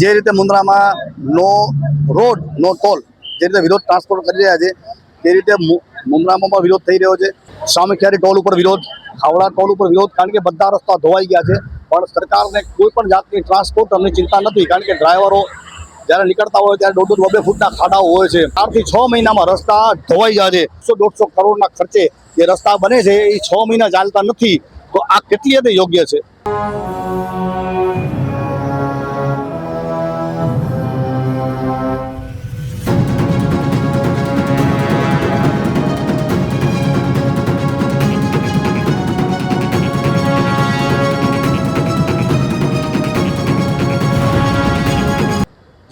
જે રીતે મુન્દ્રામાં નો રોડ નો ટોલ જે રીતે વિરોધ ટ્રાન્સપોર્ટ કરી રહ્યા છે, તે રીતે મુન્દ્રામાં પણ વિરોધ થઈ રહ્યો છે. સામખિયારી ટોલ ઉપર વિરોધ, ખાવડા ટોલ ઉપર વિરોધ, કારણ કે બધા રસ્તા ધોવાઈ ગયા છે. પણ સરકારને કોઈ પણ જાતની ટ્રાન્સપોર્ટરની ચિંતા નથી, કારણ કે ડ્રાઈવરો જ્યારે નીકળતા હોય ત્યારે દોઢ દોઢ બબે ફૂટના ખાડાઓ હોય છે. ચારથી છ મહિનામાં રસ્તા ધોવાઈ જાય છે. સો દોઢસો કરોડના ખર્ચે જે રસ્તા બને છે, એ છ મહિના ચાલતા નથી. તો આ કેટલી હદે યોગ્ય છે?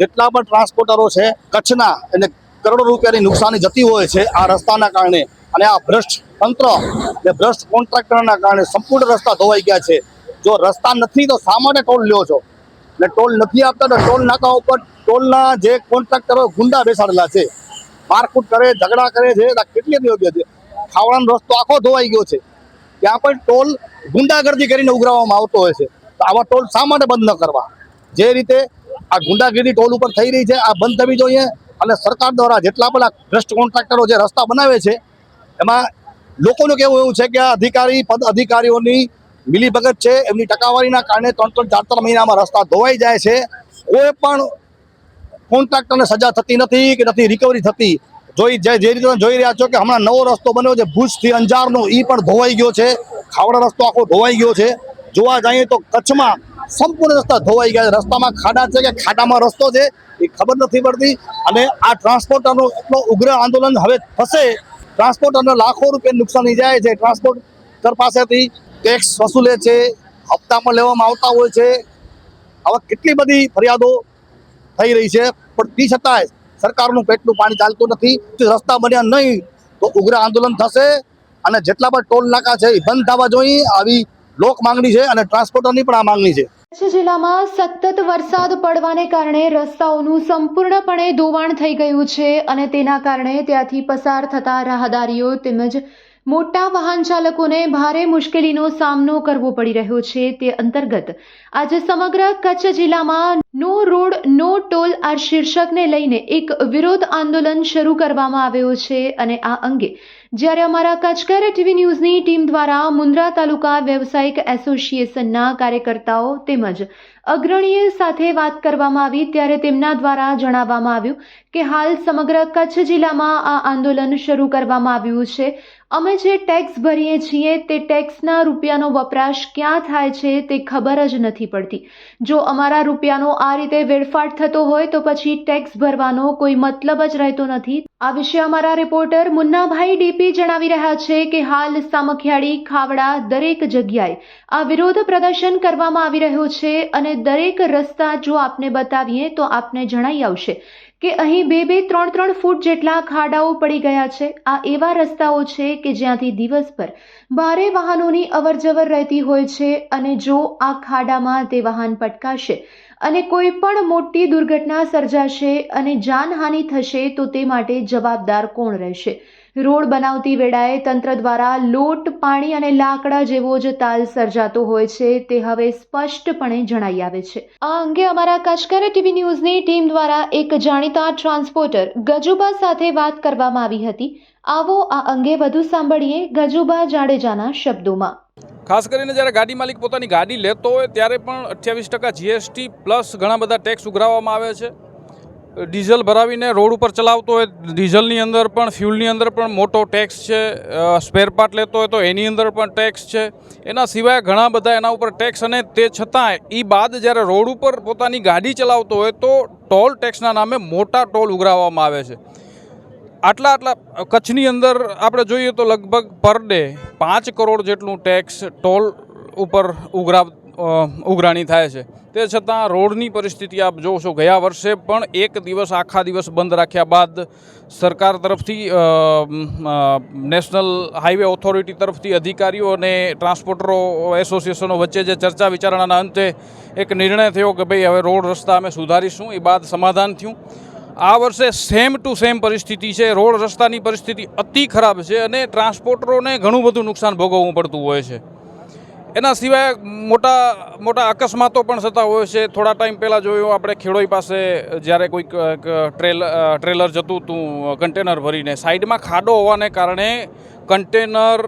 જેટલા પણ ટ્રાન્સપોર્ટરો છે, કચ્છના એને કરોડો રૂપિયાની નુકસાની જતી હોય છે આ રસ્તાના કારણે. અને આ ભ્રષ્ટ તંત્ર ને ભ્રષ્ટ કોન્ટ્રાક્ટરના કારણે સંપૂર્ણ રસ્તા ધોવાઈ ગયા છે. જો રસ્તા નથી તો માટે ટોલ લ્યો છો. ને ટોલ નથી આપતા તો ટોલ નાકા ઉપર ટોલના જે કોન્ટ્રાક્ટરો ગુંડા બેસાડેલા છે. મારકૂટ કરે, ઝઘડા કરે છે કેટલી યોગ્ય છે? ખાવડાનો રસ્તો આખો ધોવાઈ ગયો છે. ત્યાં પણ ટોલ ગુંડાગર્દી કરીને ઉઘરાવવામાં આવતો હોય છે. તો આવા ટોલ શા માટે બંધ ન કરવા? જે રીતે આ ગુંડાગીરી ટોલ ઉપર થઈ રહી છે, આ બંધ થવી જોઈએ અને સરકાર દ્વારા જેટલા પણ આ ભ્રષ્ટ કોન્ટ્રાક્ટરો જે રસ્તા બનાવે છે, એમાં લોકોનું કહેવું એવું છે કે આ અધિકારી, પદ અધિકારીઓની મિલીભગત છે, એમની ટકાવારીના કારણે ત્રણ ત્રણ ચાર ત્રણ મહિનામાં રસ્તા ધોવાઈ જાય છે. કોઈ પણ કોન્ટ્રાક્ટરને સજા થતી નથી કે નથી રિકવરી થતી. જોઈ જે જે રીતે જોઈ રહ્યા છો કે હમણાં નવો રસ્તો બન્યો છે, ભુજથી અંજારનો એ પણ ધોવાઈ ગયો છે. ખાવડા રસ્તો આખો ધોવાઈ ગયો છે. જોવા જઈએ તો કચ્છમાં સંપૂર્ણ રસ્તા ધોવાઈ ગયા રસ્તામાં ખાડા છે કે ખાડામાં રસ્તો છે એ ખબર નથી પડતી. અને આ ટ્રાન્સપોર્ટરનો એટલો ઉગ્ર આંદોલન હવે થશે. ટ્રાન્સપોર્ટરને લાખો રૂપિયા નુકસાની જાય છે. ટ્રાન્સપોર્ટર પાસેથી ટેક્સ વસૂલે છે. હપ્તામાં લેવામાં આવતા હોય છે. આવા કેટલી બધી ફરિયાદો થઈ રહી છે. પણ તે છતાંય સરકારનું પેટનું પાણી ચાલતું નથી. રસ્તા બન્યા નહીં, તો ઉગ્ર આંદોલન થશે. અને જેટલા પણ ટોલ નાકા છે એ બંધ થવા જોઈએ. આવી લોક માંગણી છે અને ટ્રાન્સપોર્ટરની પણ આ માંગણી છે. કચ્છ જિલ્લામાં સતત વરસાદ પડવાને કારણે રસ્તાઓનું સંપૂર્ણપણે ધોવાણ થઈ ગયું છે અને તેના કારણે ત્યાંથી પસાર થતા રાહદારીઓ તેમજ મોટા વાહન ચાલકોને ભારે મુશ્કેલીનો સામનો કરવો પડી રહ્યો છે. તે અંતર્ગત આજે સમગ્ર કચ્છ જિલ્લામાં નો રોડ, નો ટોલ આ શીર્ષકને લઈને એક વિરોધ આંદોલન શરૂ કરવામાં આવ્યો છે અને આ અંગે જ્યારે અમારા કચકર ટીવી ન્યૂઝની ટીમ દ્વારા મુન્દ્રા તાલુકા વ્યવસાયિક એસોસિએશનના કાર્યકર્તાઓ તેમજ અગ્રણીઓ સાથે વાત કરવામાં આવી ત્યારે તેમના દ્વારા જણાવવામાં આવ્યું કે હાલ સમગ્ર કચ્છ જિલ્લામાં આ આંદોલન શરૂ કરવામાં આવ્યું છે. અમે જે ટેક્સ ભરીએ છીએ, તે ટેક્સના રૂપિયાનો વપરાશ ક્યાં થાય છે તે ખબર જ નથી પડતી. જો અમારા રૂપિયાનો આ રીતે વેડફાટ થતો હોય તો પછી ટેક્સ ભરવાનો કોઈ મતલબ જ રહેતો નથી. આ વિશે અમારા રિપોર્ટર મુન્નાભાઈ ડીપી જણાવી રહ્યા છે કે હાલ સામખિયાળી, ખાવડા દરેક જગ્યાએ આ વિરોધ પ્રદર્શન કરવામાં આવી રહ્યું છે અને દરેક રસ્તા જો આપને બતાવીએ તો આપને જણાઈ આવશે. કે અહીં બે બે ત્રણ ત્રણ ફૂટ જેટલા ખાડાઓ પડી ગયા છે. આ એવા રસ્તાઓ છે કે જ્યાંથી દિવસભર ભારે વાહનોની અવરજવર રહેતી હોય છે અને જો આ ખાડામાં તે વાહન પટકાશે અને કોઈ પણ મોટી દુર્ઘટના સર્જાશે અને જાનહાનિ થશે તો તે માટે જવાબદાર કોણ રહેશે? રોડ બનાવતી વેળાએ તંત્ર દ્વારા લોટ, પાણી અને લાકડા જેવો જ તાલ સર્જાતો હોય છે, તે હવે સ્પષ્ટપણે જણાઈ આવે છે. આ અંગે અમારા કચકર ટીવી ન્યૂઝની ટીમ દ્વારા એક જાણીતા ટ્રાન્સપોર્ટર ગજુબા સાથે વાત કરવામાં આવી હતી. આવો આ અંગે વધુ સાંભળીએ ગજુબા જાડેજાના શબ્દોમાં. ખાસ કરીને જ્યારે ગાડી માલિક પોતાની ગાડી લેતો હોય, ત્યારે પણ અઠ્યાવીસ ટકા જીએસટી પ્લસ ઘણા બધા ટેક્સ ઉઘરાવવામાં આવે છે. ડીઝલ ભરાવીને રોડ ઉપર ચલાવતો હોય, ડીઝલની અંદર પણ, ફ્યુલની અંદર પણ મોટો ટેક્સ છે સ્પેર પાર્ટ લેતો હોય તો એની અંદર પણ ટેક્સ છે. એના સિવાય ઘણા બધા એના ઉપર ટેક્સ અને તે છતાંય એ બાદ જ્યારે રોડ ઉપર પોતાની ગાડી ચલાવતો હોય તો ટોલ ટેક્સના નામે મોટા ટોલ ઉઘરાવવામાં આવે છે. આટલા આટલા કચ્છની અંદર આપણે જોઈએ તો લગભગ પર ડે પાંચ કરોડ જેટલું ટેક્સ ટોલ ઉપર ઉઘરાવ ઉઘરાણી થાય છે. તે છતાં રોડની પરિસ્થિતિ આપ જોશો, ગયા વર્ષે પણ એક દિવસ, આખા દિવસ બંધ રાખ્યા બાદ સરકાર તરફથી નેશનલ હાઈવે ઓથોરિટી તરફથી અધિકારીઓ અને ટ્રાન્સપોર્ટરો, એસોસિએશનો વચ્ચે જે ચર્ચા વિચારણાના અંતે એક નિર્ણય થયો કે ભાઈ હવે રોડ રસ્તા અમે સુધારીશું, એ બાદ સમાધાન થયું. આ વર્ષે સેમ ટુ સેમ પરિસ્થિતિ છે. રોડ રસ્તાની પરિસ્થિતિ અતિ ખરાબ છે અને ટ્રાન્સપોર્ટરોને ઘણું બધું નુકસાન ભોગવવું પડતું હોય છે. એના સિવાય મોટા મોટા અકસ્માતો પણ થતા હોય છે. થોડા ટાઈમ પહેલાં જોયું, આપણે ખેડોઈ પાસે જ્યારે કોઈક ટ્રેલ, ટ્રેલર જતું હતું, કન્ટેનર ભરીને, સાઈડમાં ખાડો હોવાને કારણે કન્ટેનર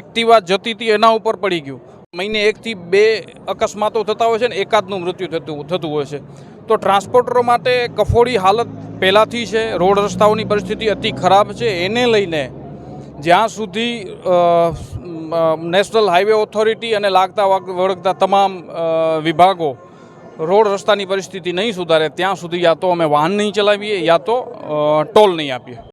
એક્ટિવા જતી હતી, એના ઉપર પડી ગયું. મહિને એકથી બે અકસ્માતો થતા હોય છે ને, એકાદનું મૃત્યુ થતું થતું હોય છે. તો ટ્રાન્સપોર્ટરો માટે કફોડી હાલત પહેલાંથી છે. રોડ રસ્તાઓની પરિસ્થિતિ અતિ ખરાબ છે. એને લઈને જ્યાં સુધી નેશનલ હાઈવે ઓથોરિટી અને લાગતા વળગતા તમામ વિભાગો રોડ રસ્તાની પરિસ્થિતિ નહીં સુધારે, ત્યાં સુધી યા તો અમે વાહન નહીં ચલાવીએ, યા તો ટોલ નહીં આપીએ.